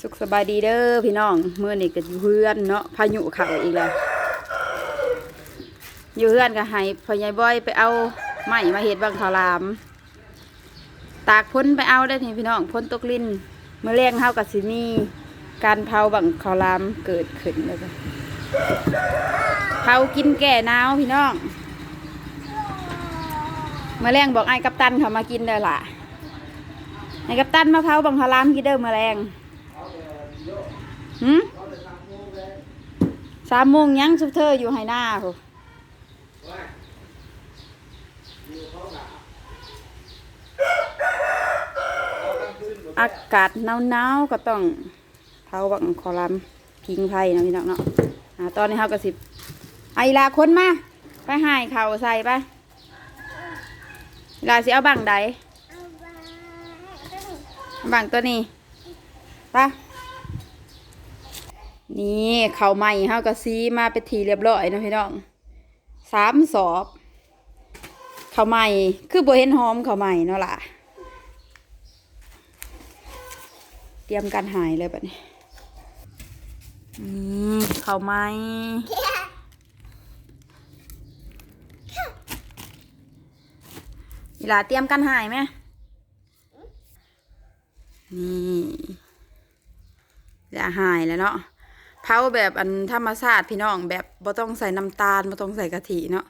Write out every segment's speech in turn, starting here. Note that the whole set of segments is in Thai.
สุขสบายดีเด้อพี่น้องเมื่อนี่ก็อยู่เพื่อนเนาะพายุเข่าอีกแล้วอยู่เพื่อนก็ให้พ่อใหญ่บอยไปเอาไม้มาเห็ดบังขาวหลาม ตากพ้นไปเอาได้ทีพี่น้องพ้นตกลิ้นเมื่อแรงเฮากับสิมีการเผาบังขาวหลามเกิดขึ้นเลยเผากินแก่หนาวพี่น้องเมื่อแรงบอกไอ้กัปตันเขามากินเด้อล่ะไอ้กัปตันมาเผาบังขาวหลามกินเด้อเมื่อแรง หืมสามโมงยังสุดเธออยู่ไหหน้าโหอากาศหนาวๆก็ต้องเผาบังคอลัมน์พิงไพ่นะพี่น้องเนาะอ่าตอนนี้เขาก็สิบไอลาคนมา ไปหายเข่าใส่ไปลาสิเอาบังใดบังตัวนี้ไป นี่เขาวใหม่เฮาก็ซีมาไปทีเรียบร้อยนะพี่น้องสามสอบเขาวใหม่คือบ่เห็นหอมเขาวใหม่เนาะล่ะ เตรียมการหายเลยแบบนี้นี่เขาวใหม่เวลาเตรียมการหายไหมนี่จะหายแล้วเนาะ เผาแบบอันธรรมชาติพี่น้องแบบบ่ต้องใส่น้ำตาลบ่ต้องใส่กะทิเนาะ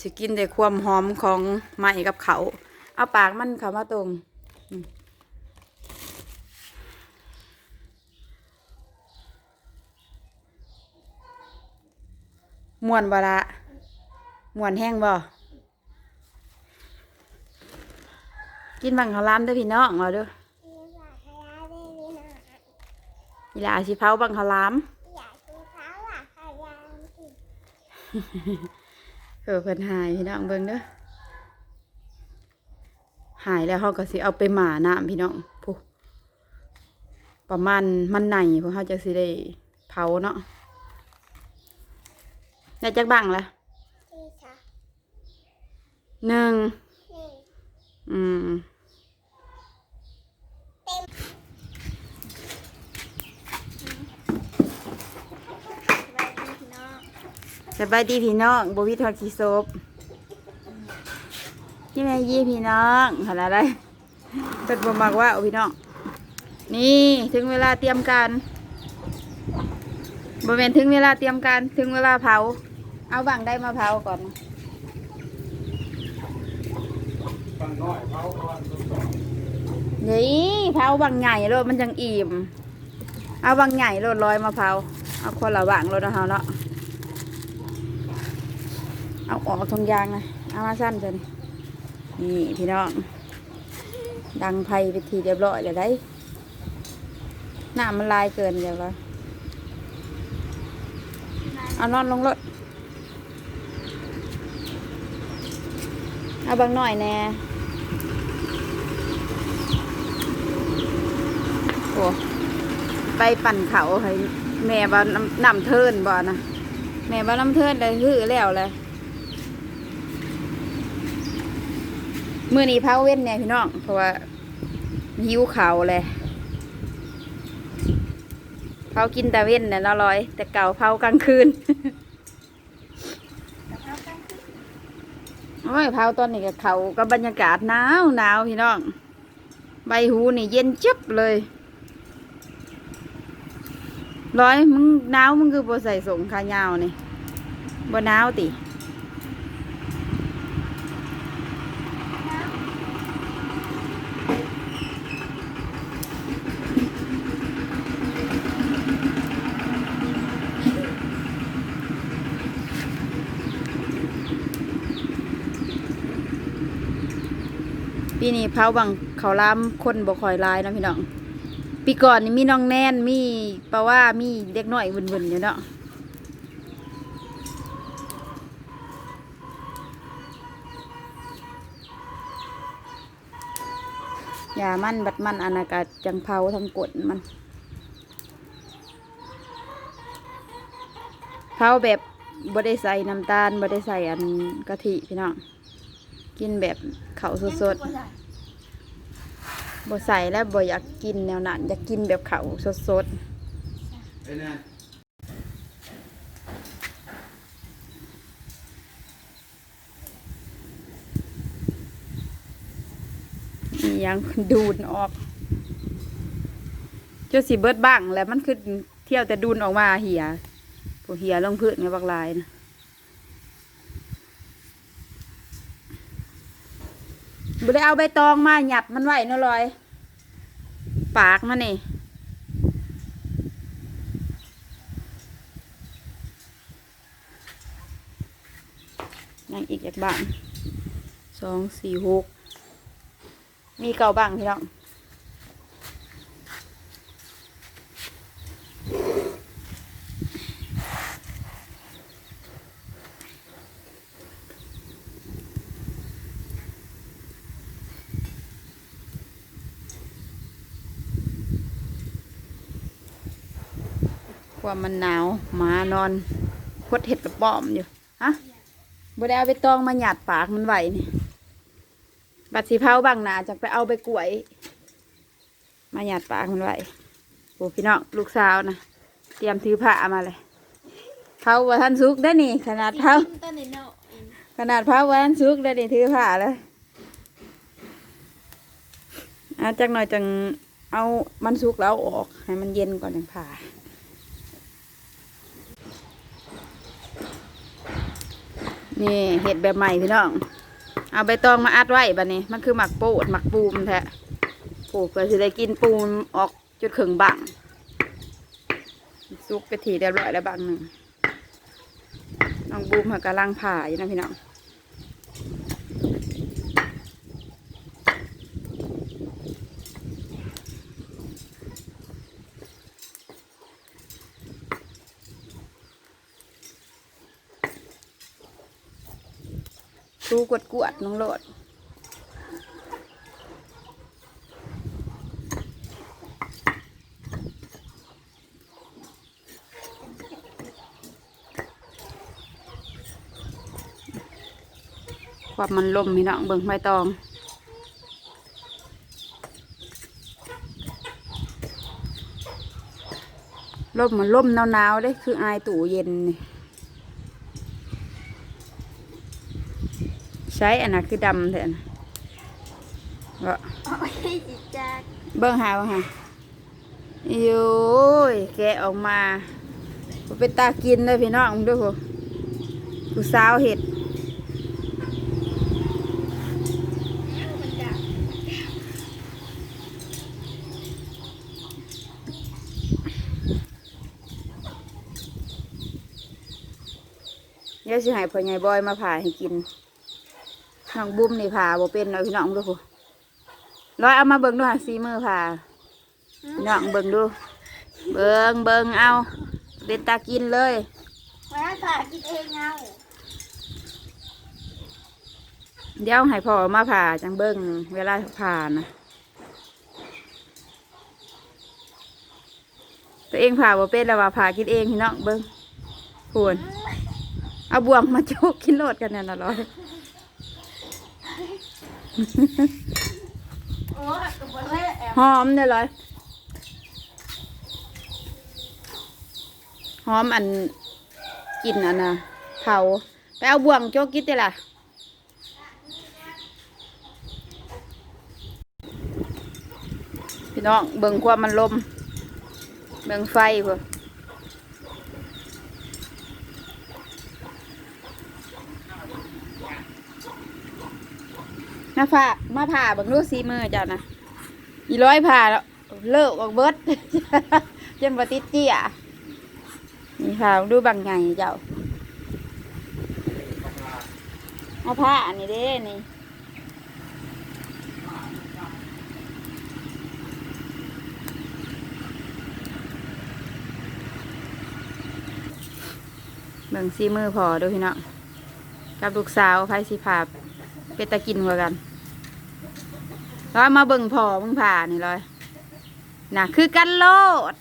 สิกินแต่ความหอมของไม้กับเขา เอาปากมันเข้ามาตรงม่วนบ่ละม่วนแห้งบ่กินบังข้าวลามเด้อพี่น้องเอาเด้ออีหลาสิเผาบังข้าวลาม เออเพิ่นหายพี่น้องเบิ่งเด้อหายแล้วเขาก็สิเอาไปหมาน้ำพี่น้องผู้ประมาณมันไหนพวกเขาจะสิได้เผาเนาะได้จักบังละหนึ่งอืม สบายดีพี่น้องบวิทอดขี้ศพที่แม่ยี่พี่น้องขนาดไรเป็นบ่มักว่าเอาพี่น้อง นี่ถึงเวลาเตรียมการบ่แม่นถึงเวลาเตรียมการถึงเวลาเผา เอาบังได้มาเผาก่อนนี่เผาบังใหญ่โลดมันจังอิ่ม เอาบังใหญ่โลดลอยมาเผาเอาคนละบังโลดเฮาเนาะ เอาออกทงยางนะเอามาสั้นจนี่นี่พี่น้อง ดังไฟไปทีเรียบร้อยเลยได้หน้ำมันลายเกินเดี๋ยวละเอานอนลงรถเอาบางหน่อยแน่โอ้ไปปั่นเขาให้แม่บ่านน้ำเทินบ่นะแม่บ่านน้ำเทินได้หื้อแล้วเลย มื่อนี้เผาเว้นเนี่ยพี่น้องเพราะว่าหิวเขาวเลยเผากินแต่เว้นเนี่ยละร้อย แต่เก่าเผากลางคืนโอ้ยเผาตอนนี้กับเขากับบรรยากาศหนาวหนาวพี่น้อง ใบหูนี่เย็นจึ๊บเลย ร้อยมึงหนาวมึงคือบ่ใส่สงขายาวนี่บ่หนาวติ ปีนี้เผาบังเขาล้ามคนบ่คอยลายนะพี่น้องปีก่อนนี่มีน้องแน่นมีปะว่ามีเด็กน้อยวุ่นๆอยู่เนาะอย่ามันบัดมันอนากาศจังเผาทั้งกดมันเผาแบบบ่ได้ใส่น้ำตาลบ่ได้ใส่อันกะทิพี่น้อง กินแบบเขาวสดๆบ่ใส่แล้วบ่อยากกินแนวนั้นอยากกินแบบเขาสดไอ้นั่นๆอีหยังดูดออกจนสิเบิดบ้างแล้วมันคือเที่ยวแต่ดูนออกมาเหียผู้เหียลงพื้นไงบักลายนะ บุได้เอาใบตองมาหยับมันไหวเนาะลอย ปากมันนี่ยังอีกจากบ้างสองสี่หกมีเก่าบ้างพี่น้อง ว่ามันหนาวหมานอนพดเห็ดกระป๋อมอยู่ฮะบ่ได้เอาไปตองมาหยาดปากมันไหวนี่บัดสีเผาบางหนาจะไปเอาไปกล้วย มาหยาดปากมันไหวโอ้พี่น้องลูกสาวนะเตรียมถือผ้ามาเลยเผาว่าท่านสุกได้นี่ ขนาดเผาขนาดเผาว่าท่านสุกได้นี่ถือผ้าเลยอาจักหน่อยจังเอามันสุกแล้วอออกให้มันเย็นก่อนจังผ่า นี่เห็ดแบบใหม่พี่น้อง เอาใบตองมาอัดไว้บัดนี้ มันคือหมักโปูดหมักปูมแท้ปลูกเพื่อจะได้กินปูมออกจุดเข่งบังซุกกะทิเรียบร้อยแล้วบังหนึ่งน้องบูมเขากำลังผ่าอยู่นะพี่น้อง ชูกวดกวดน้องโหลดความมันลมพี่น้องเบิ่งใบตองลมมันลมหนาวๆเด้คืออายตู้เย็นนี่ ใช้อันนั้นคือดำเถอะนะก็โอ้ยจิจักเบิ้งหาว่าฮะโย้ยแกะออกมาบ่เป็นตากินเลยพี่น้องมึงด้วยพวกผู้สาวเห็ดมันจักเดี๋ยวสิให้พ่อใหญ่บอยมาผ่าให้กิน น้องบุ้มนี่ผ่าบ่เป็นเนาะพี่น้องมึงด้วยพวกร้อยเอามาเบิ่งดูหาสีมือผ่าพี่น้องเบิ่งดู เบิ่งเบิ่งเอาเป็นตากินเลยมาถ่ายกินเองเอาเดี๋ยวให้พ่อมาผ่าจังเบิ่งเวลาผ่านะตัวเองผ่าบ่เป็นแล้วว่าผ่ากินเองพี่น้องเบิ่งควรเอาบ่วงมาโจกกินโลดกันแน่นอนร้อย โอ้ยกับเล่แอบ หอมเด้อร้อยหอมอันกินอันน่ะเผาไปเอาบ่วงโจกกินเด้ล่ะพี่น้องเบิ่งความมันลม เบิ่งไฟเพื่อ มาผ่ามาผ่าบิ่งดูสีมือเจ้านะอีร้อยผ่าแล้วเลิกออกเบิดจนบติดเจียนี่ผ่าเบิ่งดูบางไงเจ้าเอาผ้าอันนี้เด้นี่เบิ่งสีมือพอดูพี่น้องกับลูกสาวไผสิผ่าเป็ดตะกินกว่ากัน ร้อยมาเบิ่งพอมึงผ่านี่ร้อยน่ะคือกันโลด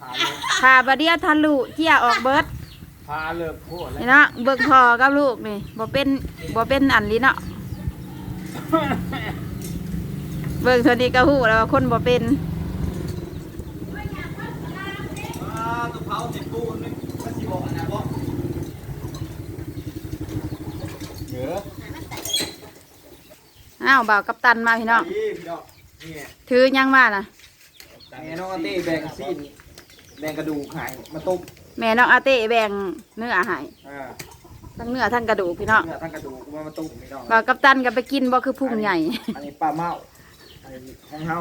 พาเลิกผ่าบะเดียวทะลุเจียออกเบิดพาเลิกโคตรแล้วนี่เนาะเบิ่งพอกับลูกนี่บ่เป็นบ่เป็นอันนี้เนาะเบิ่งเท่านี้ก็ฮู้แล้วว่าคนบ่เป็นอ่าตัวเผาเจ็บปูนนี่มันสิบอกอันนะบอกเยอะ อ้าวบ่าวกัปตันมาพี่น้องนี่พี่น้องนี่ไงถือยังมาน่ะ แม่น้องอาเต้แบ่งซีนแบ่งกระดูกหายมาต้มแม่น้องอาเต้แบ่งเนื้อให้อ่าทั้งเนื้อทั้งกระดูกพี่น้องเนื้อทั้งกระดูกมามาต้มพี่น้องบ่าวกัปตันก็ไปกินบ่คือพุ่งใหญ่ อันนี้ปลาเมาอันนี้ของเฮา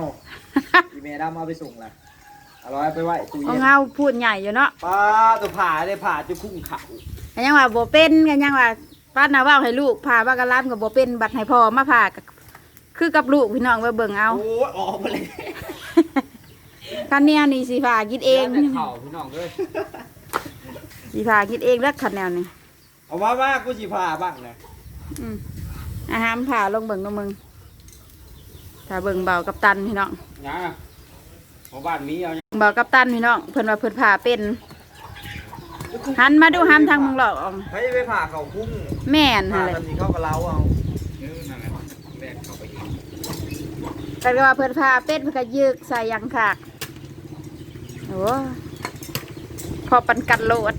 อีเมดามเอาไปส่งละอร่อยไปไว้ตู้ขเย็องนเฮาพูดใหญ่อยู่เนาะปลาตัวผ่าได้ผ่าจะคุ้งเขาก็ยังว่าบ่เป็นก็ยังว่าป้าน่ะเว้าให้ลูกพาว่ากะลามก็บ่เป็นบัดให้พ่อมาพาก็ คือกับลูกพี่น้องว่าเบิ่งเอาโอ้ยออกมาเลยคันเนี้ยนี่สิพากินเองแต่เข่าพี่น้องเลยสิพากินเองแล้วคันแนวนี้เอาว่าว่ากูสิผ่าบ้างนะอืมอาหารผ่าลงเบิ่งเนาะมึงถ้าเบิ่งเบากับตันพี่น้องยังอะของบ้านมีเอาเบากับตันพี่น้องเพิ่นว่าเพิ่นผ่าเป็นหันมาดูหันทางมึงหลอกออกเฮ้ยไปผ่าเขาคุ้งแม่นผ่าหั่นแหละทำนี้เข้ากับเราเอาเออนั่นแหละแบกเข้าไปอีก แต่ก็ว่าเพิ่นผ่าเป็นเพิ่นก็ยึกใส่ยางขากโอ้พอปันกันโลด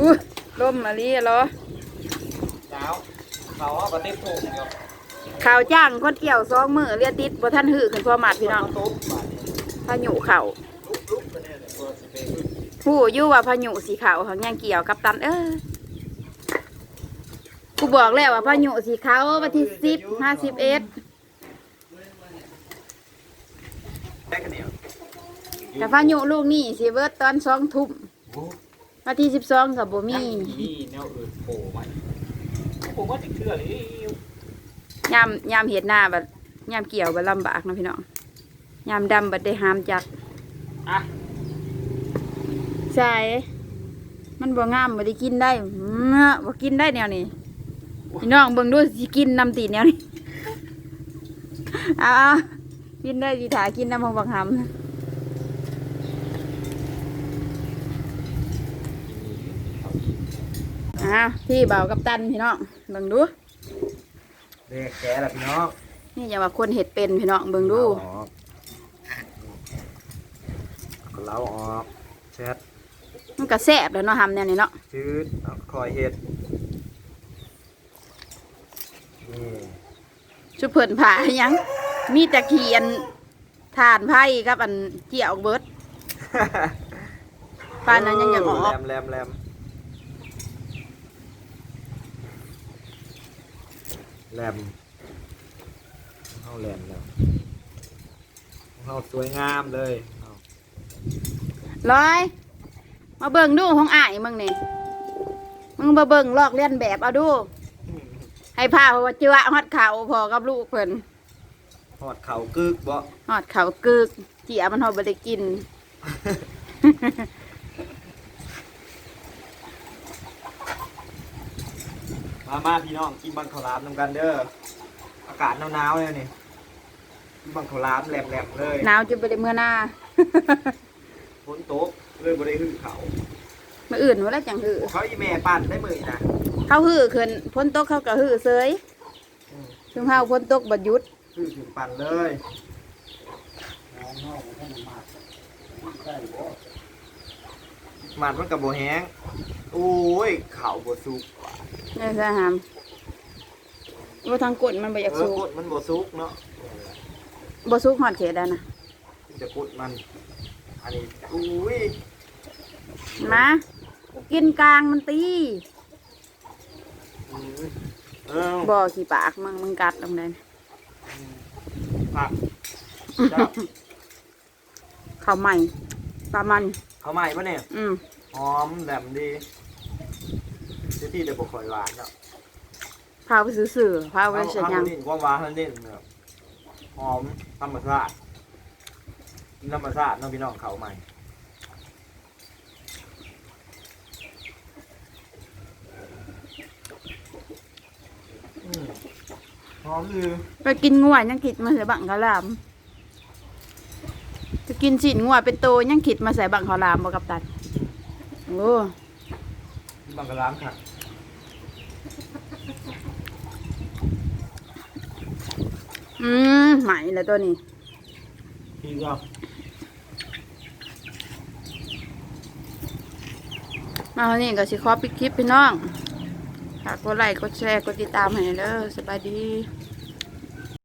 อู้ลมอะไรเหรอสาวเขาเอากระเต็มโถงเดียวข่าวจ้างคนเกี่ยวซองมือเรียติดบ่ทันหื้อขึ้นพอหมัดพี่น้องตุ๊บมาพายุเข่าลุกลุกไปเนี่ยเลยเปิดสเปรย์ผู้อยู่ว่าพายุสีขาวของยังเกี่ยวกับตันเออ กูบอกแล้วว่าพายุสีขาววันที่สิบห้าสิบเอ็ดแบกกันเดียวแต่พายุลูกนี่สิเบิดตอนสองทุ่มโอ้วันที่สิบสองกับบ่มีนี่แนวอื่นโผล่มาผมว่าจะเชื่อเลยยามยามเห็ดหน้าแบบยามเกี่ยวแบบลำบากนะพี่น้องยามดำบัดได้หามจักอะใช่ มันบ่งามบ่ได้กินได้เมื่อบ่กินได้แนวนี้ พี่น้องเบิ่งดูสิกินน้ำตีแนวนี้เอาเอากินได้ดีถากินน้ำของบักหำอ่าพี่เบากับตันพี่น้องเบิ่งดูเด็กแกละพี่น้องนี่อย่าว่าคนเห็ดเป็นพี่น้องเบิ่งดูออกก็เล้าออกแชทมันก็แซ่บแล้วเนาะหำแนวนี้เนาะชืดเอาคอยเห็ดนี่ ชุบเพิ่นผ่าหยัง มีแต่เขียนทานไผ่กับอันเกี่ยวเบิดปานนั้นยังอยากออกแรมแรมแรมแรมเข้าแรมแล้วเข้าสวยงามเลยเอาร้อย มาเบิ่งดูของอ้ายมึงนี่มึงมาเบิ่งลอกเลียนแบบเอาดู ให้พาเพราะว่าเจือฮอดเขาพอกับลูกเพิ่นหอดเขากึกบ่ฮอดเขากึกเจียมันฮอดบ่ได้กิน มามาพี่น้องกินบังขาวหลามนำกันเด้ออากาศหนาวๆเลยนี่กินบังขาวหลามแหลมๆเลยหนาวจะไปได้เมื่อหน้า ฝนตกเลยบ่ได้หื้อเขามื่ออื่นว่าแล้วจังหือ เขาอีแม่ปั่นได้มือนะ เขาหือขึ้นพ้นตกเขาก็หือเซยอืมถึงเฮาพ้นตกบัดหยุดหื้อถึงปั่นเลยหมันมันกับโบแห้งโอ้ยเข่าบสุกว่ะนี่สหามว่าทางกดมันบ่อยากเอสูอกกดมันบสุกเนาะบ่สูกฮอดเขตได้นะจะกดมัน อันนี้อุ้ยมากูกินกลางมันตีอืม เออบ่ขี้ปากมึงมึงกัดลงได้ผักเจ้าข้าวใหม่ปลามัน เขาใหม่ปะเนี่ยอืมหอมแหลมดีที่ที่เดี๋ยวบอกข่อยหวานเนาะพาไปซื้อๆพาไปเสียหยังนี่ความหวานนั่นนี่แบบหอมธรรมชาติธรรมชาติเน้องพี่น้องเขาใหม่ หอมดีไปกินงัวยังคิดมาใส่บังข้าวหลามจะกินชิ้นงัวเป็นโตยังคิดมาใส่บังข้าวหลามบ่กับตันโอ้บังกะล้ามค่ะอืมไหมแล้วตัวนี้พี่ก็มาวันนี้ก็สิขอปิดคลิปพี่น้อง ฝากกดไลค์กดแชร์กดติดตามให้เด้อสบายดี